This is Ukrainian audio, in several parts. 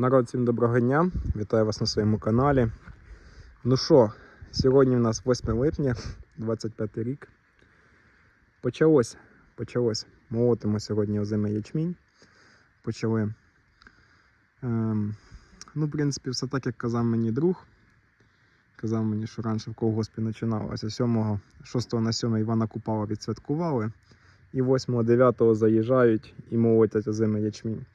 Народ, всім доброго дня! Вітаю вас на своєму каналі. Ну що, сьогодні в нас 8 липня, 25 рік. Почалось, почалось. Молотимо сьогодні озимий ячмінь. Почали. Ем, ну, в принципі, все так, як казав мені друг. Казав мені, що раніше в колгоспі починалося 7, 6 на 7 Івана Купала відсвяткували. І 8-9 заїжджають і молотять озимий ячмінь.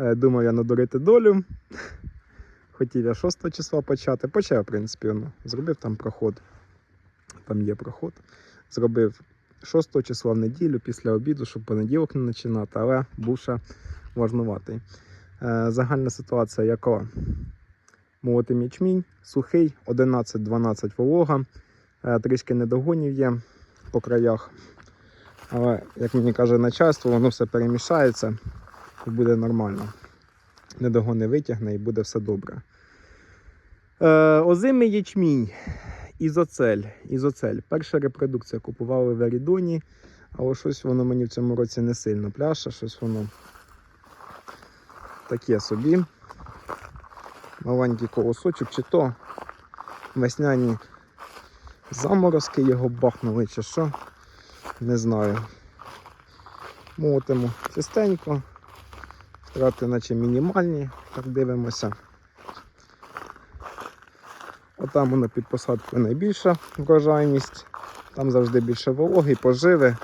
Е, Думав я надурити долю. Хотів я 6 числа почати. Почав, в принципі, ну, зробив там проход. Там є проход. Зробив 6 числа в неділю після обіду, щоб понеділок не починати, але був ще важнуватий. Е, Загальна ситуація яка? Молотим ячмінь, сухий, 11-12 волога. Е, Трішки недогонів є по краях. Але, як мені каже начальство, воно все перемішається і буде нормально. Недогони витягне і буде все добре. Е, озимий ячмінь. Ізоцель. Ізоцель. Перша репродукція купували в Ерідоні, але щось воно мені в цьому році не сильно пляше, щось воно таке собі. Маленький колосочок, чи то весняні заморозки його бахнули, чи що. Не знаю. Молотимо чистенько. Втрати наче мінімальні, так дивимося. Отам воно під посадкою найбільша врожайність. Там завжди більше вологи, поживи.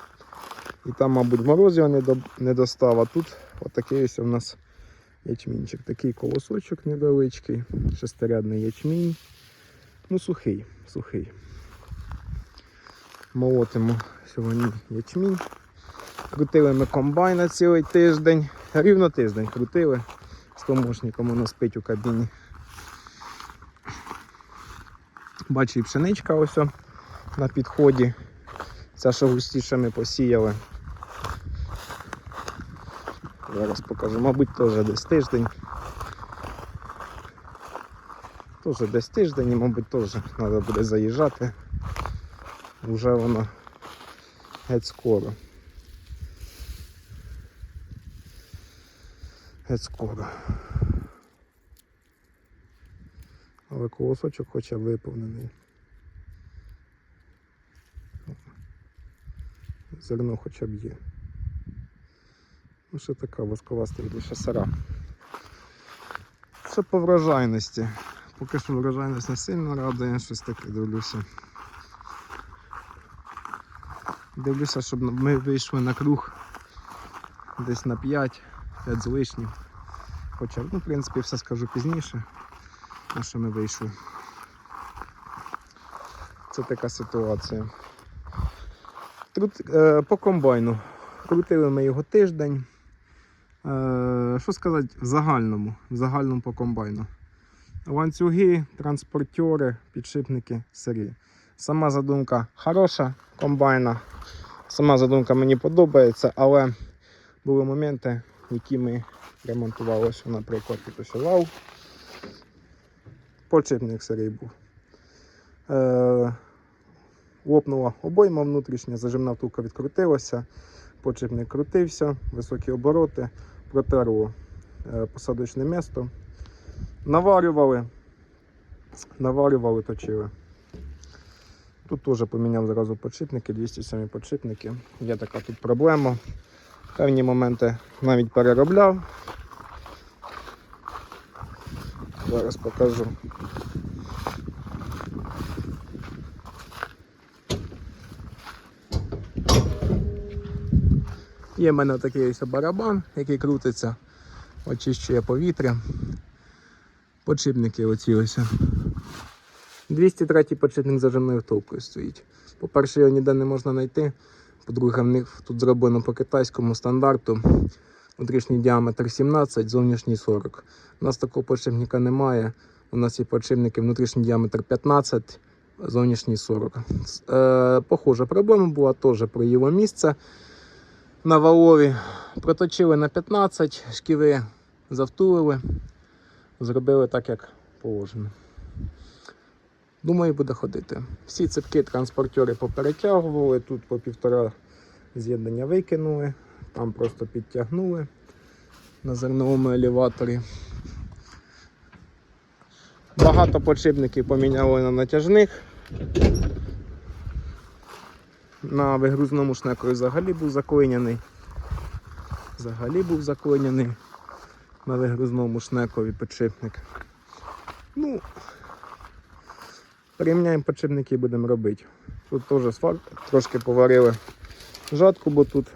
І там, мабуть, мороз його не, не достав. А тут отакий ось у нас ячмінчик. Такий колосочок невеличкий, шестирядний ячмінь. Ну, сухий, сухий. Молотимо сьогодні ячмінь. Крутили ми комбайна цілий тиждень. Рівно тиждень крутили з помощником, воно спить у кабіні. Бачу і пшеничка ось на підході. Ця що густіше ми посіяли. Зараз покажу, мабуть, теж десь тиждень. Теж десь тиждень і, мабуть, теж треба буде заїжджати. Уже воно геть скоро. Геть скоро. Але колосочок хоча б виповнений. Зерно хоча б є. Ну, ще така воскова стріліша сара. Це по врожайності. Поки що врожайність не сильно радує, щось таке дивлюся. Дивлюся, щоб ми вийшли на круг десь на 5, 5 з лишнім. Хоча, ну, в принципі, все скажу пізніше, на що ми вийшли. Це така ситуація. Тут е, по комбайну. Крутили ми його тиждень. Е, що сказати в загальному, в загальному по комбайну. Ланцюги, транспортери, підшипники сирі. Сама задумка хороша комбайна. Сама задумка мені подобається, але були моменти, які ми ремонтували, що, наприклад, ось лав. Сирий був. Е, лопнула обойма внутрішня, зажимна втулка відкрутилася, подшипник крутився, високі обороти, протерло е, посадочне місто. Наварювали, наварювали, точили. Тут теж поміняв зразу подшипники, 207 подшипники. Є така тут проблема. Певні моменти навіть переробляв. Зараз покажу. Є в мене такий ось барабан, який крутиться, очищує повітря. Подшипники оці ось. 203 подшипник зажимною втулкою стоїть. По-перше, його ніде не можна знайти. По-друге, в них тут зроблено по китайському стандарту. Внутрішній діаметр 17, зовнішній 40. У нас такого подшипника немає. У нас є подшипники внутрішній діаметр 15, зовнішній 40. Е, похожа проблема була теж проїло місце на валові. Проточили на 15, шківи завтулили, зробили так, як положено. Думаю, буде ходити. Всі цепки транспортери поперетягували, тут по півтора з'єднання викинули, там просто підтягнули на зерновому елеваторі. Багато подшипників поміняли на натяжних. На вигрузному шнекові взагалі був заклиняний. Взагалі був заклиняний на вигрузному шнекові підшипник. Ну, порівняємо і будемо робити. Тут теж сварка, трошки поварили жатку, бо тут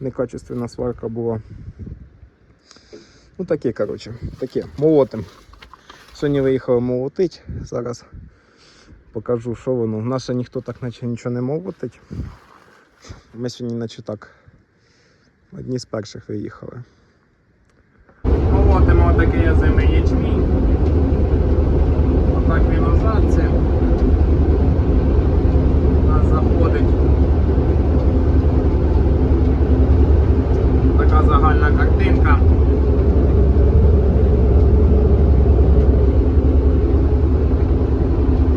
некачественна сварка була. Ну таке, коротше, таке, молотим. Сьогодні виїхали молотить. Зараз покажу, що воно. У нас ще ніхто так наче нічого не молотить. Ми сьогодні наче так одні з перших виїхали. Молотимо такий озимий ячмінь. Отак він. У нас заходить. Така загальна картинка.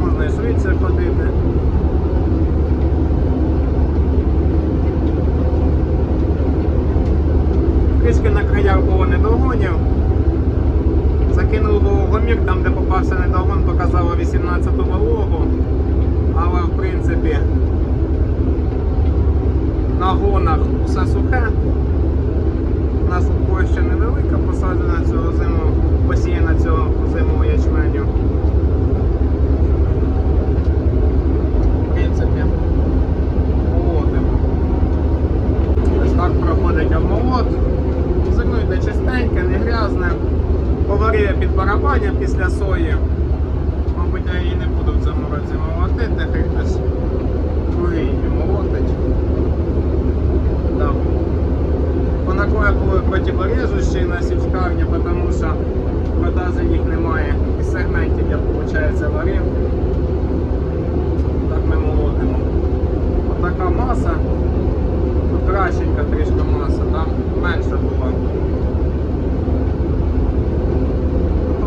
Можна і швидше ходити. Трішки на краях було недогонів. Закинув вологомір, там де попався недогон, показало 18-ту вологу. Але в принципі на гонах все сухе. У нас площа невелика, посаджена цього зиму, посіяна цього зимового ячменю. В принципі, молотимо. Так проходить обмолот. Зерно йде чистеньке, не грязне. Поварює під барабаня після сої. Мабуть, я її не буду в цьому році молотити, хай хтось другий її молотить. Так. Понакоя були противорежущі на сільськарні, тому що продажі їх немає. І сегментів я, виходить, варив. Так ми молотимо. Отака маса. Кращенька трішки маса, там менша була.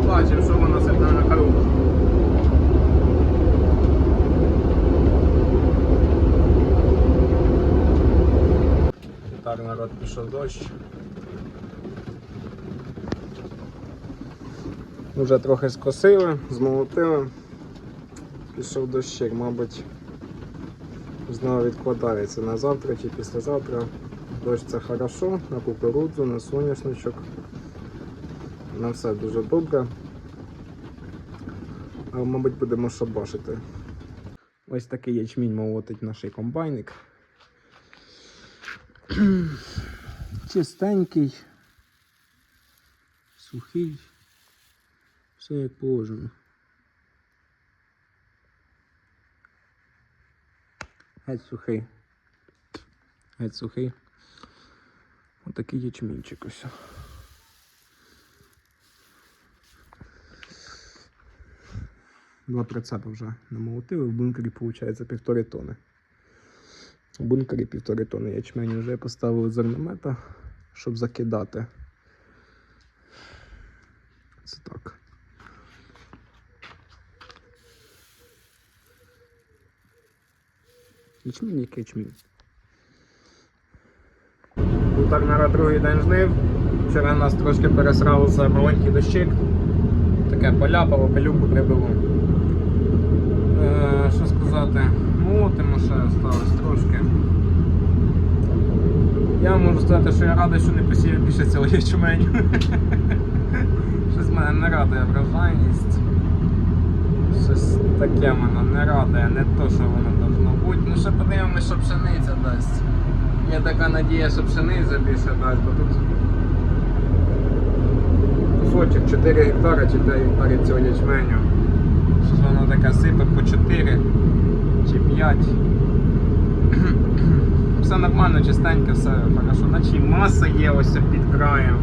Побачимо, що воно себе на круг. Так, народ пішов дощ. Вже трохи скосили, змолотили. Пішов дощик, мабуть, знову відкладається на завтра чи післязавтра. Дощ це хорошо, на кукурудзу, на соняшничок. На все дуже добре. Але, мабуть, будемо шабашити. Ось такий ячмінь молотить наш комбайник. Чистенький, сухий, все як положено. Геть сухий. Геть сухий. Отакий ячмінчик ось. Два прицепи вже намолотили, в бункері виходить півтори тони. В бункері півтори тони ячменю вже поставили зерномета, щоб закидати. Це так. Ячмінь як ячмінь. Так, на другий день жнив. Вчора нас трошки пересралося маленький дощик. Таке поляпало, пилюку прибило. Е, що сказати? Молотимо ще осталось трошки. Я можу сказати, що я радий, що не посіяв більше цього ячменю. Щось мене не радує вражайність. Щось таке мене не радує, не то, що воно должно бути. Ну ще подивимось, що пшениця дасть. Є така надія, що пшениця більше дасть, бо тут кусочок 4 гектари чи 5 гектарів цього ячменю. Щось воно таке сипе по 4 чи 5. Все нормально, чистенько, все хорошо. Наче маса є ось під краєм.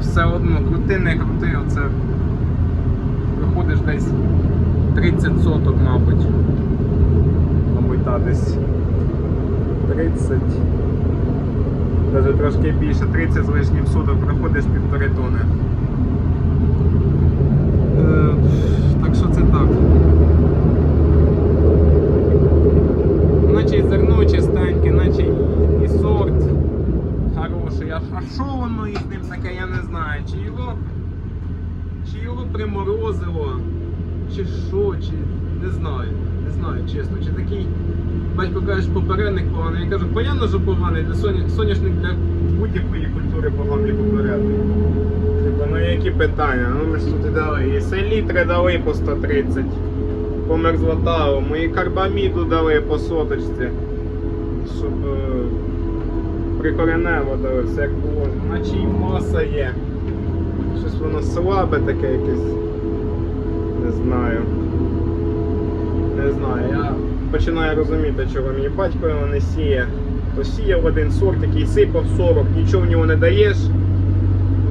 Все одно крути, не крути, оце виходиш десь 30 соток, мабуть. Мабуть, так, десь 30. Навіть трошки більше, 30 з лишнім соток проходиш півтори тони. Е, так що це так. Наче і зерно чистеньке, наче і- і сорт хороший. А, а що воно із ним таке, я не знаю. Чи його, чи його приморозило, чи що, чи не знаю. Не знаю, чесно. Чи такий батько каже, попередник поганий. Я кажу, понятно, що поганий, для соня... соняшник для будь-якої культури поганий попередник. Типа, ну які питання? Ну ми ж тут і дали. І селітри дали по 130, по мерзлотавому, і карбаміду дали по соточці. Щоб е, прикоренево дали, все як положено. Наче і маса є. Щось воно слабе таке якесь. Не знаю. Не знаю. Я починаю розуміти, чого мені батько його не сіє. То сіяв один сорт, який сипав 40, нічого в нього не даєш.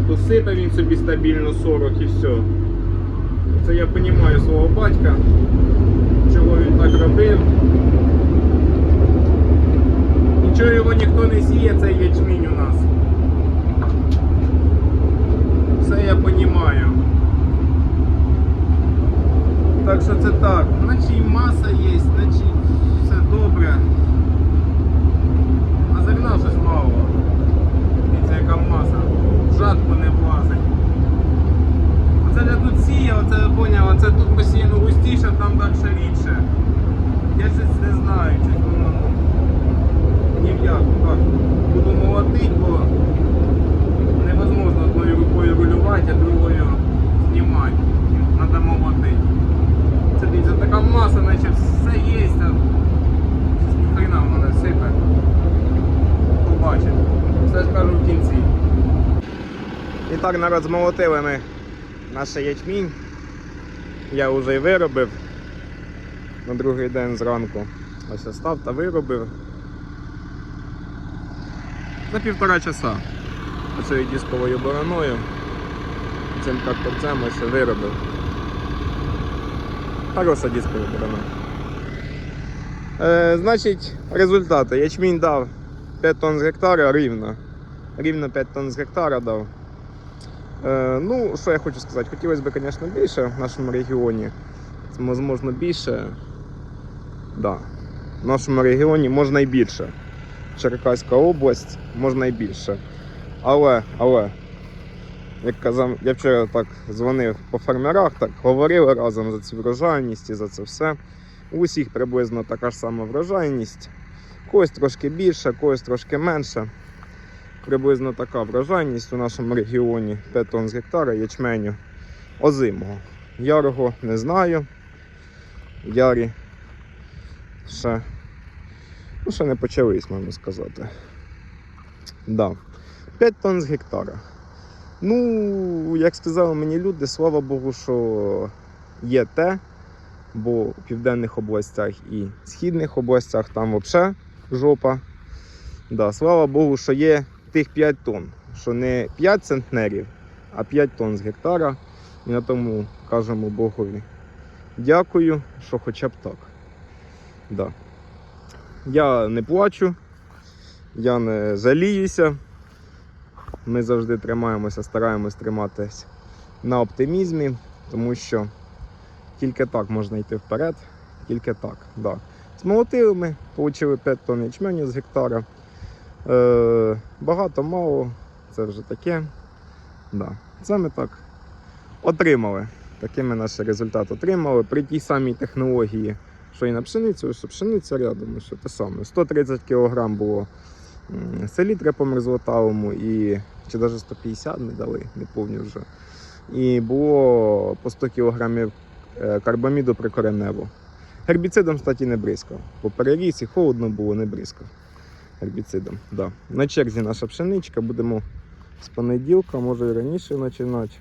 То сипав він собі стабільно 40 і все. Це я розумію свого батька, чого він так робив. Нічого його ніхто не сіє, цей ячмінь у нас. Все я розумію. Так що це так. Наче і маса є, наче все добре. А зерна щось мало. Дивіться, яка маса. В жатку не влазить. Оце я тут сіяв, оце я поняв, оце тут посіяно густіше, там далі рідше. Я щось не знаю, щось воно ні в яку. Так, буду молотить, бо невозможно одною рукою рулювати, а другою знімати. Треба молотити. Це дивіться, така маса, наче все є, а щось ні хрена воно не сипе. Побачимо. Все скажу в кінці. І так народ змолотили ми наш ячмінь. Я вже й виробив на другий день зранку. Ось я став та виробив. За півтора часа. Оцею дисковою бороною. Цим тракторцем ось виробив. Хороша дискова борона. Е, значить, результати. Ячмінь дав 5 тонн з гектара рівно. Рівно 5 тонн з гектара дав. Е, ну, що я хочу сказати, хотілося б, звісно, більше в нашому регіоні. Можливо, більше. Да. В нашому регіоні можна і більше. Черкаська область можна і більше. Але, але, як казав, я вчора так дзвонив по фермерах, так говорили разом за цю врожайність і за це все. У усіх приблизно така ж сама врожайність. Когось трошки більше, когось трошки менше. Приблизно така врожайність у нашому регіоні 5 тонн з гектара ячменю озимого. Ярого не знаю. Ярі ще, ну, ще не почались, можна сказати. Да. 5 тонн з гектара. Ну, як сказали мені люди, слава Богу, що є те, бо у південних областях і східних областях там взагалі жопа. Да, слава Богу, що є тих 5 тонн, що не 5 центнерів, а 5 тонн з гектара. І на тому кажемо Богові дякую, що хоча б так. Да. Я не плачу, я не жаліюся. Ми завжди тримаємося, стараємось триматись на оптимізмі, тому що тільки так можна йти вперед, тільки так. Да. Змолотили ми, отримали 5 тонн ячменю з гектара. Е, багато, мало, це вже таке. Да. Це ми так отримали. Такий ми наш результат отримали при тій самій технології, що і на пшеницю, що пшениця рядом, що те саме. 130 кг було селітри по мерзлотавому і чи навіть 150 ми дали, не пам'ятаю вже. І було по 100 кг е, карбаміду прикоренево. Гербіцидом, кстати, не бризкав. Бо переріс і холодно було, не бризкав. Гербіцидом. Да. На черзі наша пшеничка, будемо з понеділка, може і раніше починати.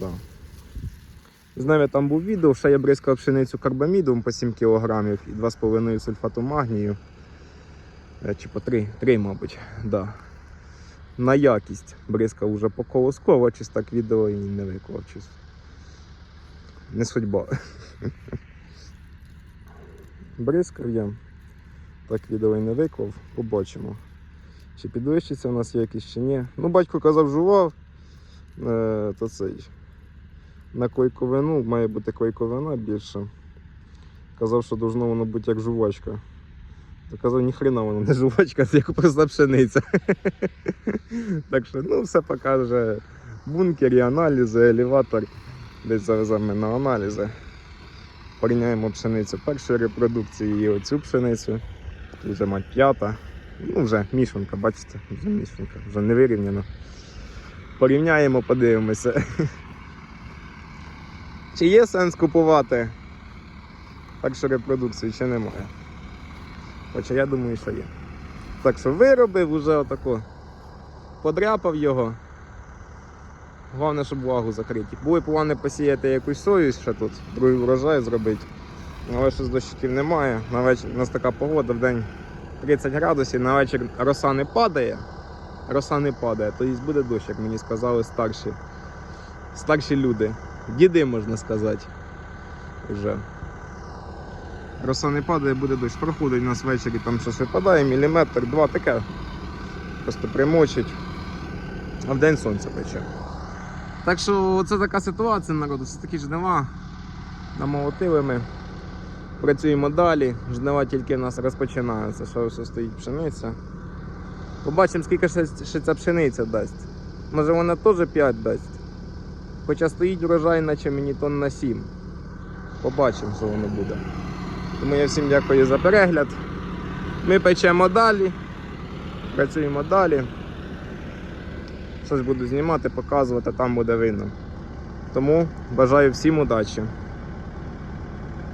Да. Знаю, там був відео, що я бризкав пшеницю карбамідом по 7 кг і 2,5 сульфату магнію. Е, Чи по 3, 3 мабуть. Да. На якість бризкав уже по колосково, чись так відео і не виклав. Не судьба. Бризкав я. Так відео і не виклав. Побачимо. Чи підвищиться у нас якість, чи ні. Ну, батько казав, жував, е, то цей. На клейковину, має бути клейковина більше. Казав, що должно воно бути як жувачка. То казав, ніхрена воно не жувачка, це як просто пшениця. так що, ну, все покаже бункері, аналізи, елеватор. Десь завеземо на аналізи. Порівняємо пшеницю першої репродукції і оцю пшеницю. Тут вже мать п'ята. Ну, вже мішанка, бачите, вже мішанка, вже не вирівняно. Порівняємо, подивимося. Чи є сенс купувати першу репродукцію, чи немає? Хоча я думаю, що є. Так що виробив уже отако. Подряпав його. Головне, щоб влагу закриті. Були плани посіяти якусь сою ще тут, другий врожай зробити. Але щось дощиків немає. На у нас така погода в день 30 градусів, на вечір роса не падає. Роса не падає, то їсть буде дощ, як мені сказали старші. Старші люди. Діди, можна сказати. Вже. Роса не падає, буде дощ. Проходить у нас ввечері, там щось випадає, міліметр, два, таке. Просто примочить. А в день сонце пече. Так що це така ситуація, народу, це такі жнива. Намолотили ми. Працюємо далі. Жнива тільки в нас розпочинаються, що все стоїть пшениця. Побачимо, скільки ще, ще ця пшениця дасть. Може вона теж 5 дасть. Хоча стоїть врожай, наче мені тонн на 7. Побачимо, що воно буде. Тому я всім дякую за перегляд. Ми печемо далі, працюємо далі. Щось буду знімати, показувати, там буде видно. Тому бажаю всім удачі.